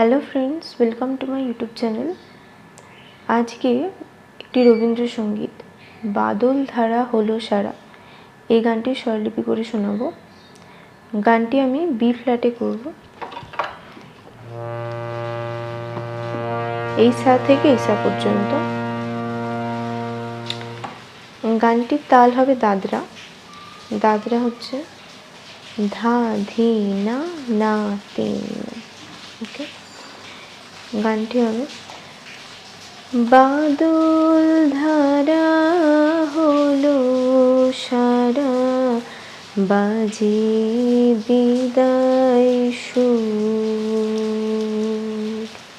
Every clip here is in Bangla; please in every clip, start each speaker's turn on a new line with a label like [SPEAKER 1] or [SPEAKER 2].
[SPEAKER 1] Hello friends welcome to my YouTube channel আজকে একটি রবীন্দ্রসঙ্গীত, বাদল ধারা হলো সারা। এই গানটি স্বরলিপি করে শোনাবো। গানটি আমি বি ফ্ল্যাটে করব। এই সা থেকে এই সা পর্যন্ত। গানটির তাল হবে দাদরা। দাদরা হচ্ছে ধা, ধি, না না তিন ওকে গানটি হবে। বাদল ধারা হলো সারা বাজে বিদায় সুর।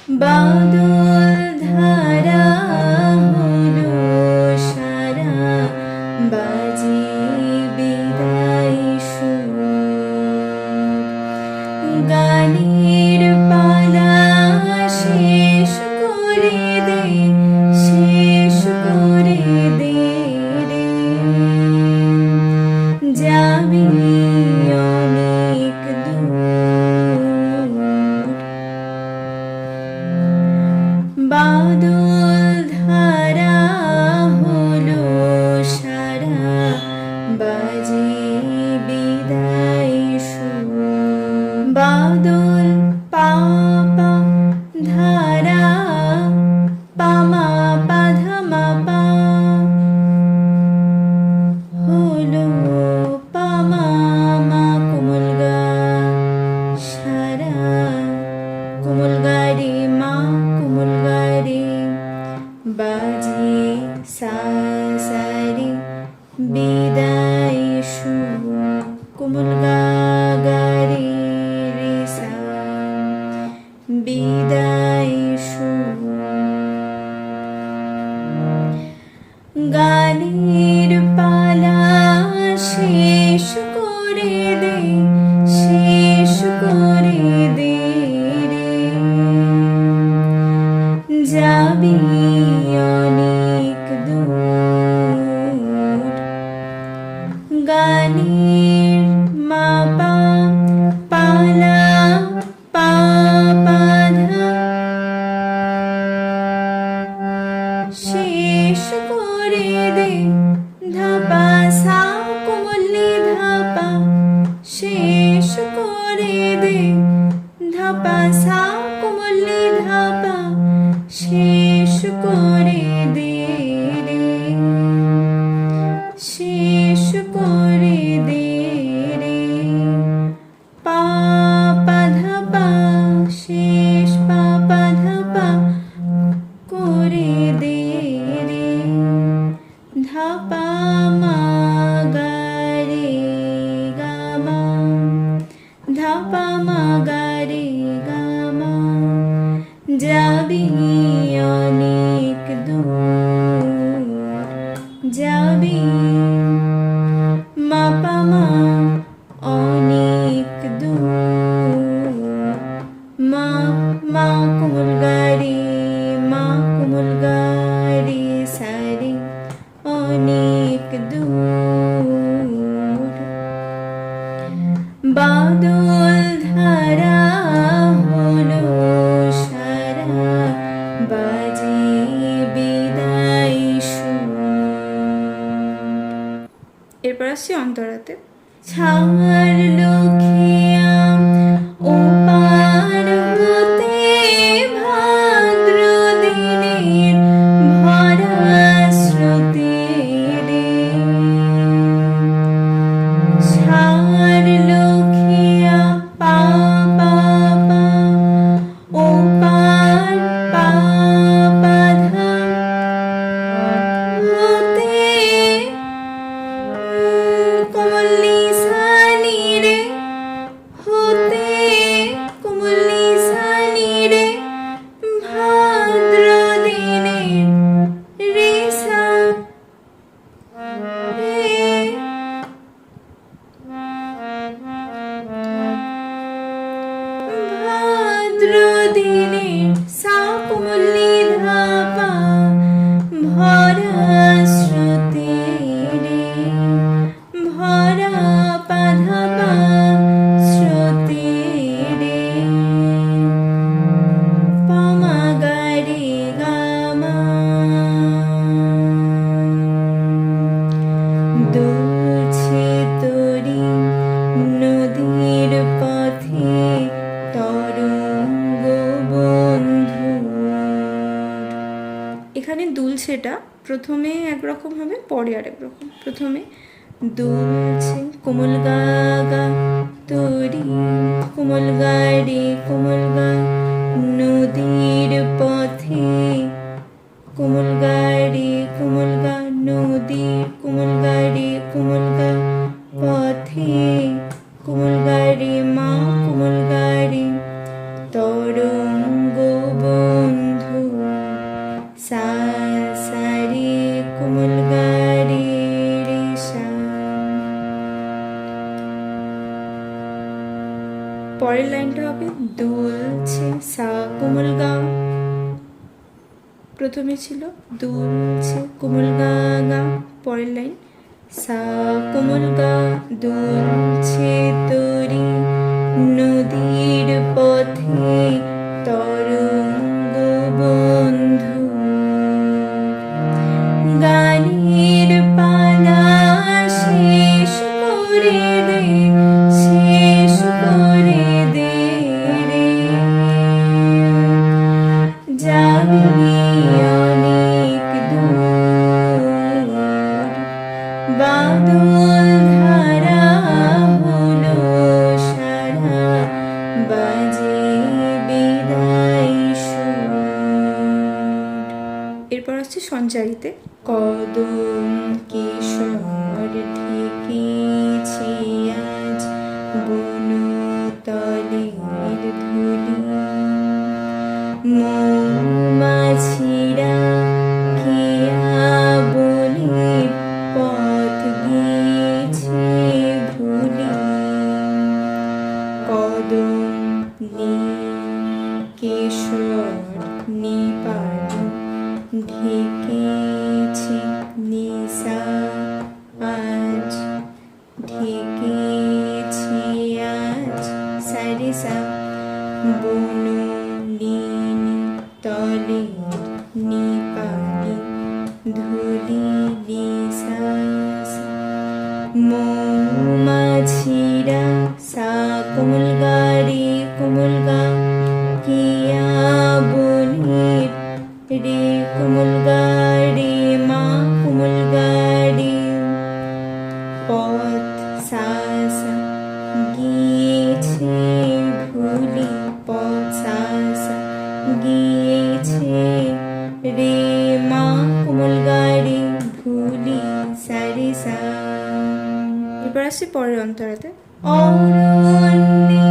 [SPEAKER 2] বাদল Yeah. এখানে দুলছেটা প্রথমে একরকম হবে, পরে আরেক রকম প্রথমে দুলছে কোমল গা গা তরি, কোমল গা রে, কোমল গা নদীর পথে। কোমল গা রে, কোমল গা নদীর, কোমল গা রে, কোমল গা পথে। পরের লাইনটা হবে, দুলছে সা কোমল গাও প্রথমে ছিল, দুলছে কোমল গা গা। পরের লাইন, সা কোমল গা, দুলছে তরি নদীর পথে তরঙ্গ সঞ্চারিতে কদম কিশোর ঠেকেছে আজ? বনতলের ধুলি। মৌমাছিরা কেয়া বলে ধুলি নিশাস, মৌমাছিরা সা কোমল গাড়ি কোমল গা, কিয়া বনির রে কোমল গাড়ি, মা কোমল গাড়ি। পথ সাসা গিয়েছে আসছি পরের অন্তরাতে। অরণ্যে